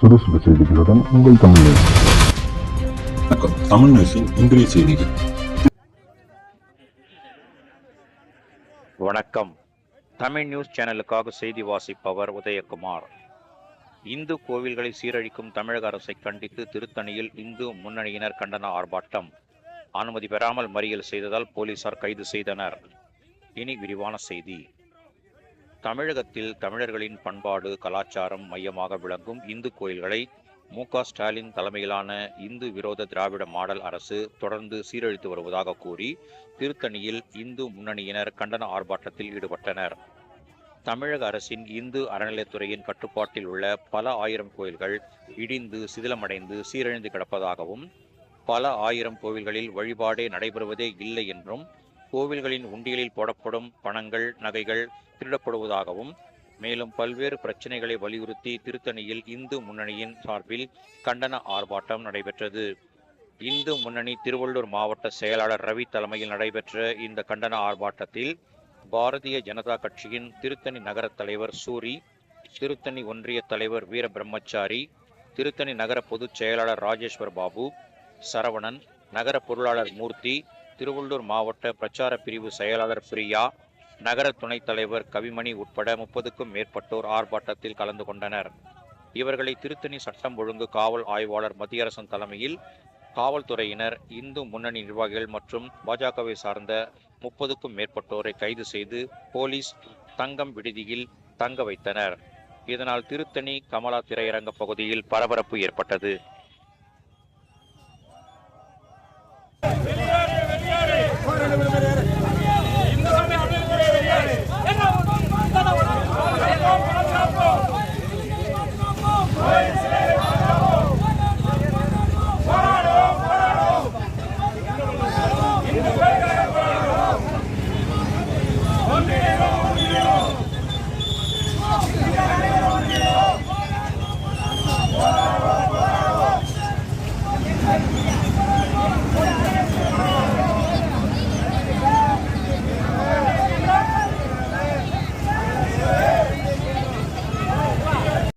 சுறுசுறு செய்திகளுடன் உங்கள் தமிழ் நியூஸ். வணக்கம். தமிழ் நியூஸின் இன்றைய செய்திகள். வணக்கம். தமிழ் நியூஸ் சேனலுக்காக செய்தி வாசிப்பவர் உதயகுமார். இந்து கோவில்களை சீரழிக்கும் தமிழக அரசை கண்டித்து திருத்தணியில் இந்து முன்னணியினர் கண்டன ஆர்ப்பாட்டம். அனுமதி பெறாமல் மறியல் செய்ததால் போலீசார் கைது செய்தனர். இனி விரிவான செய்தி. தமிழகத்தில் தமிழர்களின் பண்பாடு கலாச்சாரம் மையமாக விளங்கும் இந்து கோயில்களை மு ஸ்டாலின் தலைமையிலான இந்து விரோத திராவிட மாடல் அரசு தொடர்ந்து சீரழித்து வருவதாக கூறி திருத்தணியில் இந்து முன்னணியினர் கண்டன ஆர்ப்பாட்டத்தில் ஈடுபட்டனர். தமிழக அரசின் இந்து அறநிலையத்துறையின் கட்டுப்பாட்டில் உள்ள பல ஆயிரம் கோயில்கள் இடிந்து சிதிலமடைந்து சீரழிந்து கிடப்பதாகவும் பல ஆயிரம் கோவில்களில் வழிபாடே நடைபெறுவதே இல்லை என்றும் கோவில்களின் உண்டியலில் போடப்படும் பணங்கள் நகைகள் திருடப்படுவதாகவும் மேலும் பல்வேறு பிரச்சனைகளை வலியுறுத்தி திருத்தணியில் இந்து முன்னணியின் சார்பில் கண்டன ஆர்ப்பாட்டம் நடைபெற்றது. இந்து முன்னணி திருவள்ளூர் மாவட்ட செயலாளர் ரவி தலைமையில் நடைபெற்ற இந்த கண்டன ஆர்ப்பாட்டத்தில் பாரதிய ஜனதா கட்சியின் திருத்தணி நகர தலைவர் சூரி திருத்தணி ஒன்றிய தலைவர் வீர பிரம்மச்சாரி திருத்தணி நகர பொதுச் செயலாளர் ராஜேஸ்வர் பாபு சரவணன் நகர பொருளாளர் மூர்த்தி திருவள்ளூர் மாவட்ட பிரச்சார பிரிவு செயலாளர் பிரியா நகர துணைத் தலைவர் கவிமணி உட்பட முப்பதுக்கும் மேற்பட்டோர் ஆர்ப்பாட்டத்தில் கலந்து கொண்டனர். இவர்களை திருத்தணி சட்டம் ஒழுங்கு காவல் ஆய்வாளர் மத்தியரசன் தலைமையில் காவல்துறையினர் இந்து முன்னணி நிர்வாகிகள் மற்றும் பாஜகவை சார்ந்த முப்பதுக்கும் மேற்பட்டோரை கைது செய்து போலீஸ் தங்கம் விடுதியில் தங்க வைத்தனர். இதனால் திருத்தணி கமலா திரையரங்க பகுதியில் பரபரப்பு ஏற்பட்டது.